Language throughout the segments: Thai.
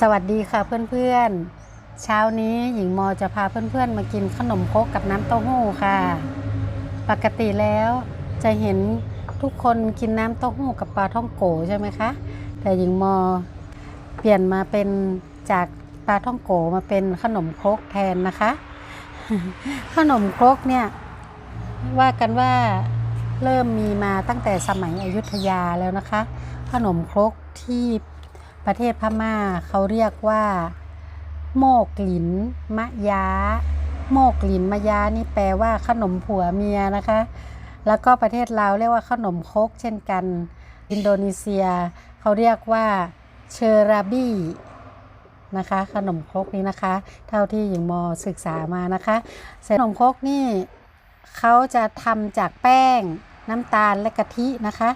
สวัสดีค่ะเพื่อนๆ เช้านี้หญิงมอจะพาเพื่อนๆ มากินขนมครกกับน้ำเต้าหู้ค่ะ ปกติแล้วจะเห็นทุกคนกินน้ำเต้าหู้กับปลาท่องโกใช่ไหมคะ แต่หญิงมอเปลี่ยนมาเป็นจากปลาท่องโกมาเป็นขนมครกแทนนะคะ ขนมครกเนี่ยว่ากันว่าเริ่มมีมาตั้งแต่สมัยอยุธยาแล้วนะคะ ขนมครกที่ ประเทศพม่าเขาเรียกว่า โมกหลินมะยาโมกหลินมะยานี่แปลว่าขนมผัวเมียนะคะ แล้วก็ประเทศลาวเรียกว่าขนมคกเช่นกัน อินโดนีเซีย เขาเรียกว่าเชอราบี้นะคะ ขนมครกนี้นะคะ เท่าที่หญิงมอศึกษามานะคะขนมครกนี่เขาจะทำจากแป้งน้ำตาลและกะทินะคะ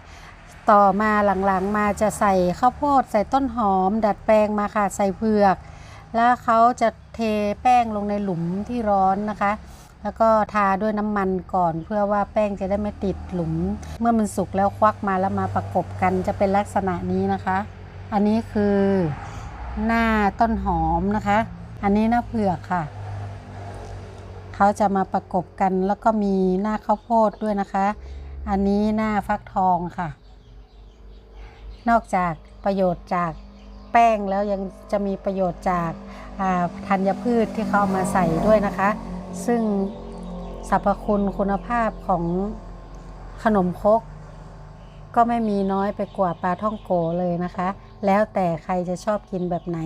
ต่อมาหลังๆมาจะใส่ข้าวโพดใส่ต้นหอม ดัดแปลงมาค่ะใส่เผือก แล้วเขาจะเทแป้งลงในหลุมที่ร้อนนะคะ แล้วก็ทาด้วยน้ำมันก่อนเพื่อว่าแป้งจะได้ไม่ติดหลุม เมื่อมันสุกแล้วควักมาแล้วมาประกบกันจะเป็นลักษณะนี้นะคะ อันนี้คือหน้าต้นหอมนะคะ อันนี้หน้าเผือกค่ะเขาจะมาประกบกันแล้วก็มีหน้าข้าวโพดด้วยนะคะ อันนี้หน้าฟักทองค่ะ นอกจากประโยชน์จากแป้งแล้วยังจะมีประโยชน์จากธัญพืชที่เขาเอามาใส่ด้วยนะคะ ซึ่งสรรพคุณคุณภาพของขนมครกก็ไม่มีน้อยไปกว่าปลาท่องโกเลยนะคะ แล้วแต่ใครจะชอบกินแบบไหน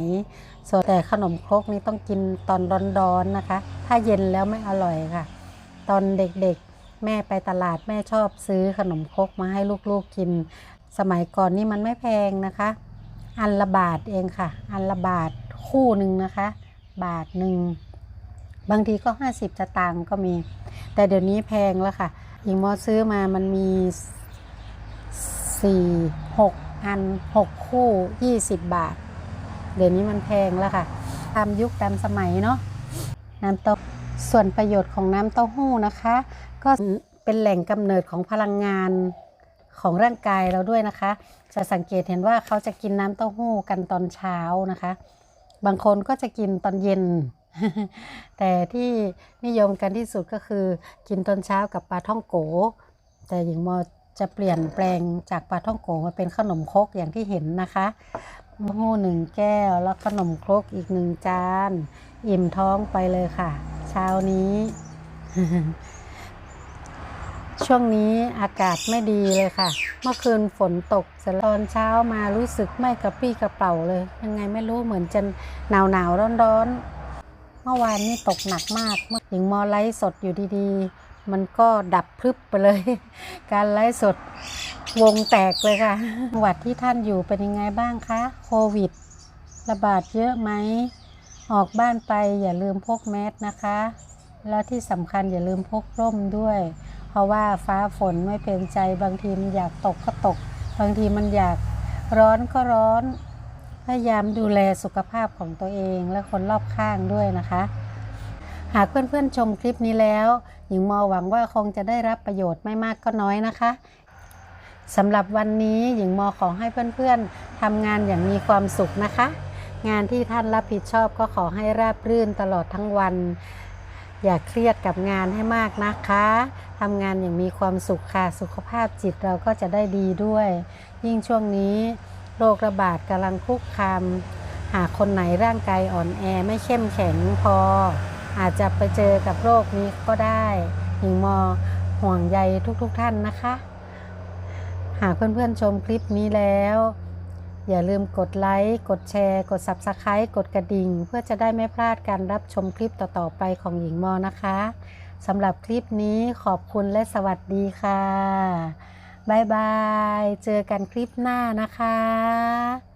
ส่วนแต่ขนมครกนี่ต้องกินตอนร้อนๆนะคะ ถ้าเย็นแล้วไม่อร่อยค่ะ ตอนเด็กๆแม่ไปตลาดแม่ชอบซื้อขนมครกมาให้ลูกๆกิน สมัยก่อนนี่มันไม่แพงนะคะ อันละบาทเองค่ะ อันละบาทคู่หนึ่งนะคะ บาทหนึ่งบางทีก็ 50สตางค์ก็มี แต่เดี๋ยวนี้แพงแล้วค่ะหญิงมอซื้อมามันมี 4 6 อัน 6 คู่ 20 บาท เดี๋ยวนี้มันแพงแล้วค่ะตามยุคตามสมัยเนาะน้ำเต้าส่วนประโยชน์ของน้ำเต้าหู้นะคะ ก็เป็นแหล่งกำเนิดของพลังงาน ของร่างกายเราด้วยนะคะ จะสังเกตเห็นว่าเขาจะกินน้ำเต้าหู้กันตอนเช้านะคะ บางคนก็จะกินตอนเย็น แต่ที่นิยมกันที่สุดก็คือ กินตอนเช้ากับปลาท่องโก แต่หญิงมอจะเปลี่ยนแปลงจากปลาท่องโกมาเป็นขนมครกอย่างที่เห็นนะคะเต้าหู้หนึ่งแก้วแล้วขนมครกอีกหนึ่งจาน อิ่มท้องไปเลยค่ะ เช้านี้ ช่วงนี้อากาศไม่ดีเลยค่ะ เมื่อคืนฝนตกตอนเช้ามารู้สึกไม่กระปี้กระเป๋าเลย ยังไงไม่รู้เหมือนจะหนาวหนาวร้อนร้อนๆเมื่อวานนี่ตกหนักมากเมื่อหญิงมอไลฟ์สดอยู่ดีๆ มันก็ดับพรึบไปเลย การไลฟ์สดวงแตกเลยค่ะจังหวัดที่ท่านอยู่เป็นยังไงบ้างคะโควิด ระบาดเยอะไหมออกบ้านไปอย่าลืมพกแมสนะคะ แล้วที่สำคัญอย่าลืมพกร่มด้วย เพราะว่าฟ้าฝนไม่เป็นใจบางทีมันอยากตกก็ตก บางทีมันอยากร้อนก็ร้อนพยายามดูแลสุขภาพของตัวเองและคนรอบข้างด้วยนะคะ หากเพื่อนๆชมคลิปนี้แล้วหญิงมอหวังว่าคงจะได้รับประโยชน์ไม่มากก็น้อยนะคะสำหรับวันนี้หญิงมอขอให้เพื่อนๆทำงานอย่างมีความสุขนะคะ งานที่ท่านรับผิดชอบก็ขอให้ราบรื่นตลอดทั้งวัน อย่าเครียดกับงานให้มากนะคะทำงานอย่างมีความสุขค่ะสุขภาพจิตเราก็จะได้ดีด้วย ยิ่งช่วงนี้โรคระบาดกำลังคุกคามหากคนไหนร่างกายอ่อนแอไม่เข้มแข็งพอ อาจจะไปเจอกับโรคนี้ก็ได้หญิงมอห่วงใยทุกๆทท่านนะคะ หากเพื่อนๆชมคลิปนี้แล้ว อย่าลืมกดไลค์ กดแชร์ กด Subscribe กดกระดิ่ง เพื่อจะได้ไม่พลาดการรับชมคลิปต่อ ๆ ไปของหญิงมอนะคะสำหรับคลิปนี้ขอบคุณและสวัสดีค่ะบ๊ายบาย เจอกันคลิปหน้านะคะ